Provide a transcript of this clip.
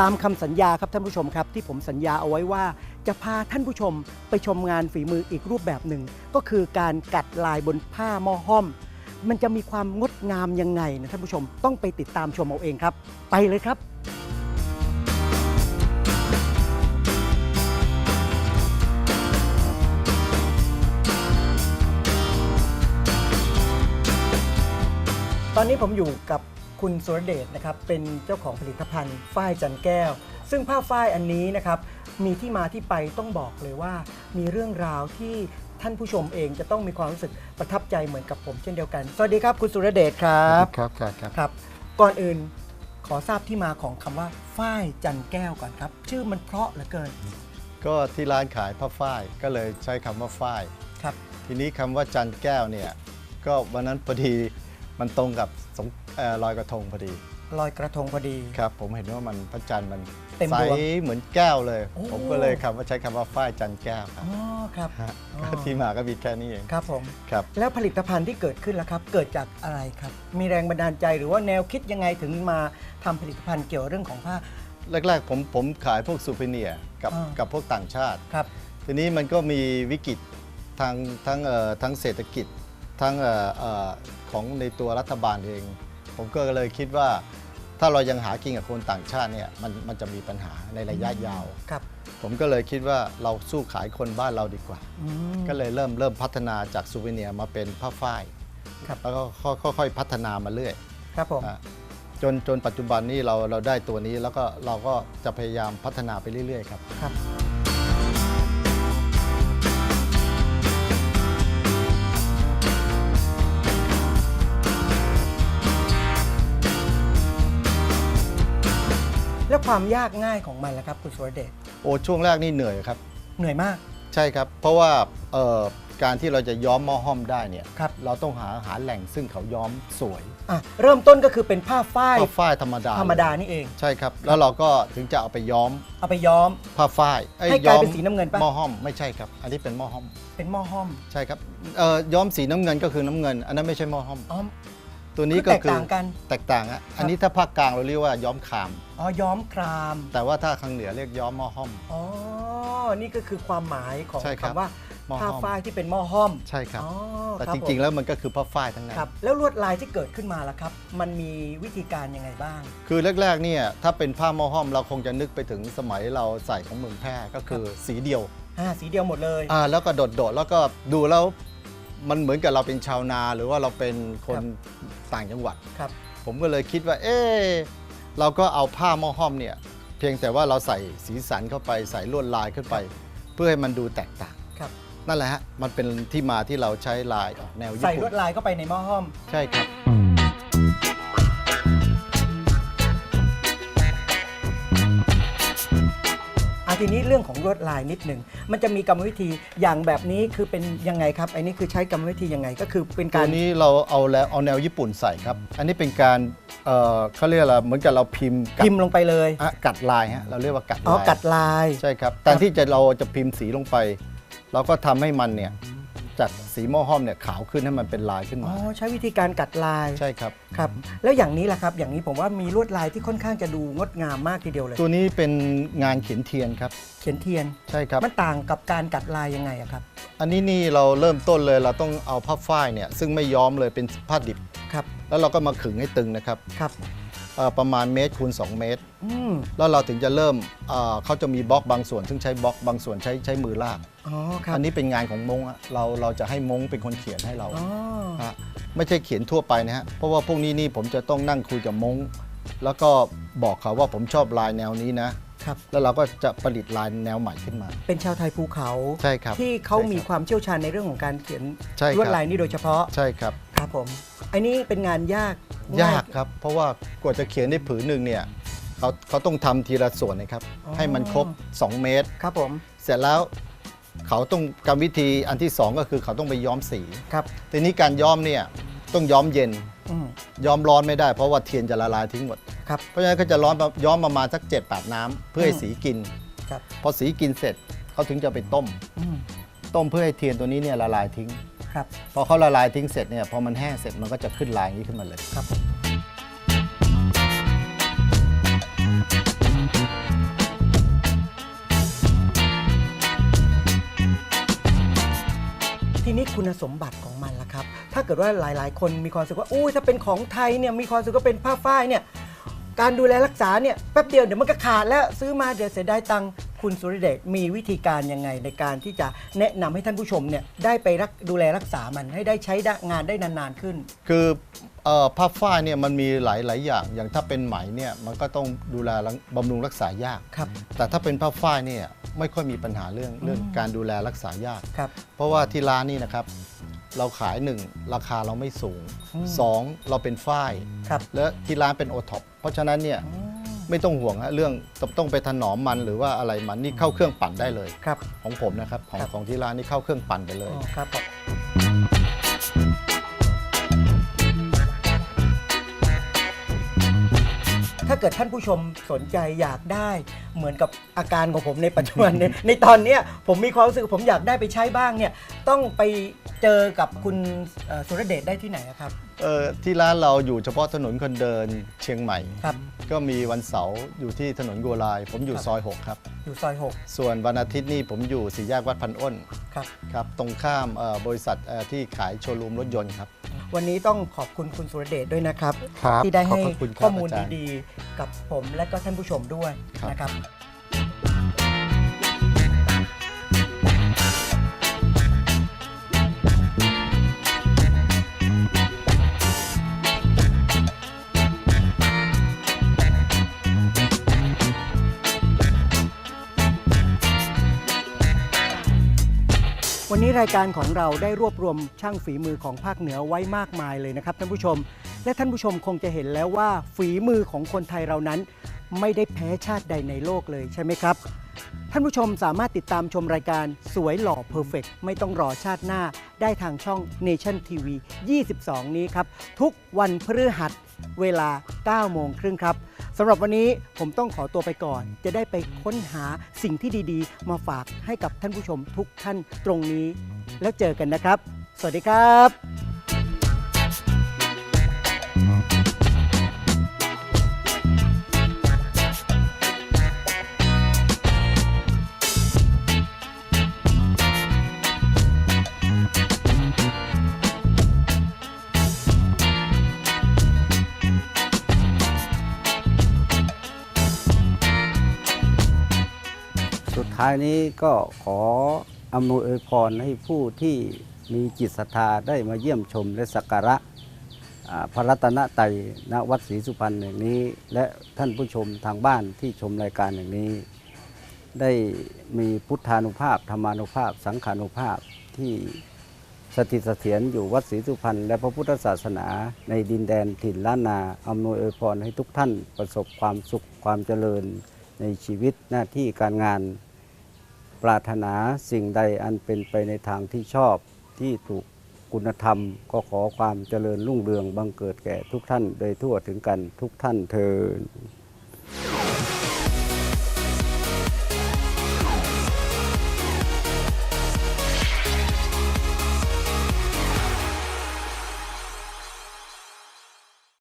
ตามคำสัญญาครับท่านผู้ชมครับ ที่ผมสัญญาเอาไว้ว่าจะพาท่านผู้ชมไปชมงานฝีมืออีกรูปแบบหนึ่ง ก็คือการกัดลายบนผ้าหม้อห้อม มันจะมีความงดงามยังไงนะท่านผู้ชมต้องไปติดตามชมเอาเองครับ ไปเลยครับ ตอนนี้ผมอยู่กับ คุณสุรเดชนะครับเป็นเจ้าของผลิตภัณฑ์ฝ้ายจันแก้ว ซึ่งผ้าฝ้ายอันนี้นะครับมีที่มาที่ไปต้องบอกเลยว่า มีเรื่องราวที่ท่านผู้ชมเองจะต้องมีความรู้สึกประทับใจเหมือนกับผมเช่นเดียวกัน สวัสดีครับคุณสุรเดชครับครับครับครับครับ ก่อนอื่นขอทราบที่มาของคำว่าฝ้ายจันแก้วก่อนครับ ชื่อมันเพราะเหลือเกิน ก็ที่ร้านขายผ้าฝ้ายก็เลยใช้คำว่าฝ้าย ครับ ทีนี้คำว่าจันแก้วเนี่ยก็วันนั้นพอดีมันตรงกับสงเอ่อ ลอยกระทงพอดีลอยกระทงพอดี ครับ ผมเห็นว่ามันพระจันทร์มันเต็มใสดวงเหมือนแก้วเลย โอ้ ผมก็เลยคำว่าใช้คำว่าฝ้ายจันแก้วครับอ๋อครับฮะอ๋อก็ที่มาก็มีแค่นี้เองครับผม ครับ แล้วผลิตภัณฑ์ที่เกิดขึ้นล่ะครับ เกิดจากอะไรครับ มีแรงบันดาลใจหรือว่าแนวคิดยังไงถึงมาทำผลิตภัณฑ์เกี่ยวเรื่องของผ้า แรกๆผมผมขายพวกซูเปเนียร์กับอ่ากั กับพวกต่างชาติ ครับ ทีนี้มันก็มีวิกฤตทางทั้งเอ่อทั้งเศรษฐกิจทั้งเอ่อเอ่อของในตัวรัฐบาลเอง ผมก็เลยคิดว่า ถ้าเรายังหากินกับคนต่างชาติเนี่ยมันมันจะมีปัญหาในระยะยาว ครับ ผมก็เลยคิดว่าเราสู้ขายคนบ้านเราดีกว่า อืม ก็เลยเริ่มเริ่มพัฒนาจากซูเวเนียร์มาเป็นผ้าฝ้ายครับ แล้วก็ค่อยๆพัฒนามาเรื่อยครับผม อะจนจนปัจจุบันนี้เราเราได้ตัวนี้แล้วก็เราก็จะพยายามพัฒนาไปเรื่อยๆครับ ครับ ความยากง่ายของมันล่ะครับคุณสุรเดชโอ้ช่วงแรกนี่เหนื่อยครับ เหนื่อยมาก ใช่ครับ เพราะว่าเอ่อการที่เราจะย้อมหม้อห้อมได้เนี่ยครับ เราต้องหาหาแหล่งซึ่งเขาย้อมสวยอะเริ่มต้นก็คือเป็นผ้าฝ้ายผ้าฝ้ายธรรมดาธรรมดานี่เอง ใช่ครับ แล้วเราก็ถึงจะเอาไปย้อมเอาไปย้อม ผ้าฝ้ายอ้ให้กลายอมเป็นสีน้ำเงินปะ หม้อห้อมไม่ใช่ครับ อันนี้เป็นหม้อห้อมเป็นหม้อห้อมใช่ครับเอ่อย้อมสีน้ำเงินก็คือน้ำเงิน อันนั้นไม่ใช่หม้อห้อม อ๋อ ตัวนี้คือก็แตกคือต่างกัน แตกต่างอะอันนี้ถ้าภาคกลางเราเรียกว่าย้อมคาม อ๋อย้อมครามแต่ว่าถ้าทางเหนือเรียกย้อมหม้อห้อม อ๋อนี่ก็คือความหมายของใช่ครับคำว่าหม้อห้ผ้าอม ฝ้ายที่เป็นหม้อห้อมใช่ครับ อ๋อแต่คบจริงผมๆแล้วมันก็คือผ้าฝ้ายทั้งนั้นครับแล้วลวดลายที่เกิดขึ้นมาล่ะครับ มันมีวิธีการยังไงบ้าง คือแรกๆเนี่ยถ้าเป็นผ้าหม้อห้อมเราคงจะนึกไปถึงสมัยเราใส่ของเมืองแพร่ก็คือสีเดียวอ่าสีเดียวหมดเลย อ่าแล้วก็โดดๆแล้วก็ดูแล้ว มันเหมือนกับเราเป็นชาวนาหรือว่าเราเป็นคนต่างจังหวัด ครับ ผมก็เลยคิดว่า เออเราก็เอาผ้าหม้อห้อมเนี่ย เพียงแต่ว่าเราใส่สีสันเข้าไปใส่ลวดลายขึ้นไป เพื่อให้มันดูแตกต่าง ครับ นั่นแหละฮะ มันเป็นที่มาที่เราใช้ลายออกแนวญี่ใส่ลปุ่วนดลายเข้าไปในหม้อห้อม ใช่ครับ อาทีนี้เรื่องของลวดลายนิดหนึ่งมันจะมีกรรมวิธีอย่างแบบนี้คือเป็นยังไงครับ อันนี้คือใช้กรรมวิธียังไงก็คือเป็นตักาวร นี้เราเอาแล้วเอาแนวญี่ปุ่นใส่ครับ อันนี้เป็นการเอ่อเขาเรียกอะไรเหมือนกับเราพิมพ์กัดพิมพ์ลงไปเลย อะกัดลายฮะเราเรียกว่ากัดอ๋อ ลายกัดลาย ใช่ครับแทนที่จะเราจะพิมพ์สีลงไป เราก็ทำให้มันเนี่ย จากสีหม้อห้อมเนี่ยขาวขึ้นให้มันเป็นลายขึ้นอ๋อมา ใช้วิธีการกัดลายใช่ครับ ครับ แล้วอย่างนี้ล่ะครับ อย่างนี้ผมว่ามีลวดลายที่ค่อนข้างจะดูงดงามมากทีเดียวเลย ตัวนี้เป็นงานเขียนเทียนครับ เขียนเทียน ใช่ครับ มันต่างกับการกัดลายยังไงอะครับ อันนี้นี่เราเริ่มต้นเลยเราต้องเอาผ้าฝ้ายเนี่ยซึ่งไม่ย้อมเลยเป็นผ้าดิบ ครับ แล้วเราก็มาขึงให้ตึงนะครับ ครับเอ่อ ประมาณเมตรคูณ2 เมตรอืมแล้วเราถึงจะเริ่มเอ่อเขาจะมีบล็อกบางส่วน ซึ่งใช้บล็อกบางส่วนใช้ใช้มือลากอ๋อครับอันนี้เป็นงานของมงอะเราเราจะให้มงเป็นคนเขียนให้เราอ๋อฮะไม่ใช่เขียนทั่วไปนะฮะเพราะว่าพวกนี้นี่ผมจะต้องนั่งคุยกับมงแล้วก็บอกเขาว่าผมชอบลายแนวนี้นะ ครับ แล้วเราก็จะผลิตลายแนวใหม่ขึ้นมา เป็นชาวไทยภูเขาใช่ครับที่เขาใช่ครับมีความเชี่ยวชาญในเรื่องของการเขียนใช่ครับ ลวดลายนี้โดยเฉพาะใช่ครับ ครับผม อันนี้เป็นงานยากยากครับ เพราะว่ากว่าจะเขียนได้ผืนหนึ่งเนี่ยเขาเขาต้องทำทีละส่วนนะครับ ให้มันครบ 2 เมตร ครับผมเสร็จแล้วเขาต้องกรรมวิธีอันที่ 2 ก็คือเขาต้องไปย้อมสี ครับทีนี้การย้อมเนี่ยต้องย้อมเย็น อืมย้อมร้อนไม่ได้เพราะว่าเทียนจะละลายทิ้งหมด ครับ เพราะฉะนั้นก็จะร้อนย้อมประมาณสัก7 8น้ำเพื่อให้อืม สีกิน ครับพอสีกินเสร็จเขาถึงจะไปต้ม อืมต้มเพื่อให้เทียนตัวนี้เนี่ยละลายทิ้ง ครับพอเขาละลายทิ้งเสร็จเนี่ยพอมันแห้งเสร็จมันก็จะขึ้นลายนี้ขึ้นมาเลย ครับทีนี้คุณสมบัติของมันล่ะครับ ถ้าเกิดว่าหลาย ๆ คนมีความรู้สึกว่าอุ้ยถ้าเป็นของไทยเนี่ยมีความรู้สึกว่าเป็นผ้าฝ้ายเนี่ยการดูแลรักษาเนี่ยแป๊บเดียวเดี๋ยวมันก็ขาดแล้วซื้อมาเดี๋ยวเสียดายตังค์ คุณสุริเดชมีวิธีการยังไงในการที่จะแนะนำให้ท่านผู้ชมเนี่ยได้ไปรักดูแลรักษามันให้ได้ใช้งานได้นานๆขึ้น คือเอ่อผ้าฝ้ายเนี่ยมันมีหลายหลายอย่าง อย่างถ้าเป็นไหมเนี่ยมันก็ต้องดูแลรักบำรุงรักษายาก ครับ แต่ถ้าเป็นผ้าฝ้ายเนี่ยไม่ค่อยมีปัญหาเรื่องเรื่องการดูแลรักษายาก ครับ เพราะว่าที่ร้านนี่นะครับเราขายหนึ่งราคาเราไม่สูง อืมสองเราเป็นฝ้าย ครับ และที่ร้านเป็นโอท็อปเพราะฉะนั้นเนี่ย ไม่ต้องห่วงฮะเรื่องต้องไปถนอมมันหรือว่าอะไรมันนี่เข้าเครื่องปั่นได้เลย ครับ ของผมนะครับ ของครับของที่ร้านนี่เข้าเครื่องปั่นไปเลย อ๋อครับผม กิดท่านผู้ชมสนใจอยากได้ เหมือนกับอาการของผมในปัจจุบันเนี่ย ในตอนเนี้ยผมมีความรู้สึกผมอยากได้ไปใช้บ้างเนี่ยต้องไปเจอกับคุณเอ่อสุรเดชได้ที่ไหนอะครับ เออที่ร้านเราอยู่เฉพาะถนนคนเดินเชียงใหม่ ครับ ก็มีวันเสาร์อยู่ที่ถนนกัวลาย ผมอยู่ครับซอย 6 ครับ อยู่ซอยส่วนวันอาทิตย์นี่ผมอยู่สี่แยกวัดพันอ้น6ครับ ครับตรงข้ามเอ่อบริษัทเอ่อที่ขายโชว์รูมรถยนต์ครับ วันนี้ต้องขอบคุณคุณสุรเดชด้วยนะครับ ครับที่ได้ให้ขอบพระคุณครับข้อมูลอาจารย์ ดีๆ กับผมและก็ท่านผู้ชมด้วยครับนะครับ วันนี้รายการของเราได้รวบรวมช่างฝีมือของภาคเหนือไว้มากมายเลยนะครับท่านผู้ชม และท่านผู้ชมคงจะเห็นแล้วว่าฝีมือของคนไทยเรานั้น ไม่ได้แพ้ชาติใดในโลกเลยใช่ไหมครับ ท่านผู้ชมสามารถติดตามชมรายการสวยหล่อเพอร์เฟกไม่ต้องรอชาติหน้า ได้ทางช่อง Nation TV 22 นี้ครับ ทุกวันพฤหัสเวลา 9 โมงครึ่งครับ สำหรับวันนี้ผมต้องขอตัวไปก่อน จะได้ไปค้นหาสิ่งที่ดีๆ มาฝากให้กับท่านผู้ชมทุกท่านตรงนี้ แล้วเจอกันนะครับ สวัสดีครับ ท้ายนี้ก็ขออำนวยอวยพรให้ผู้ที่มีจิตศรัทธาได้มาเยี่ยมชมและสักการะพระรัตนตรัยณวัดศรีสุพรรณแห่งนี้ และท่านผู้ชมทางบ้านที่ชมรายการอย่างนี้ ได้มีพุทธานุภาพธรรมานุภาพ สังขานุภาพที่สถิตเสถียรอยู่วัดศรีสุพรรณและพระพุทธศาสนา ในดินแดนถิ่นล้านนาอำนวยอวยพรให้ทุกท่านประสบความสุขความเจริญในชีวิตหน้าที่การงาน ปรารถนาสิ่งใดอันเป็นไปในทางที่ชอบที่ถูกคุณธรรม ก็ขอความเจริญรุ่งเรืองบังเกิดแก่ทุกท่านโดยทั่วถึงกันทุกท่านเทิน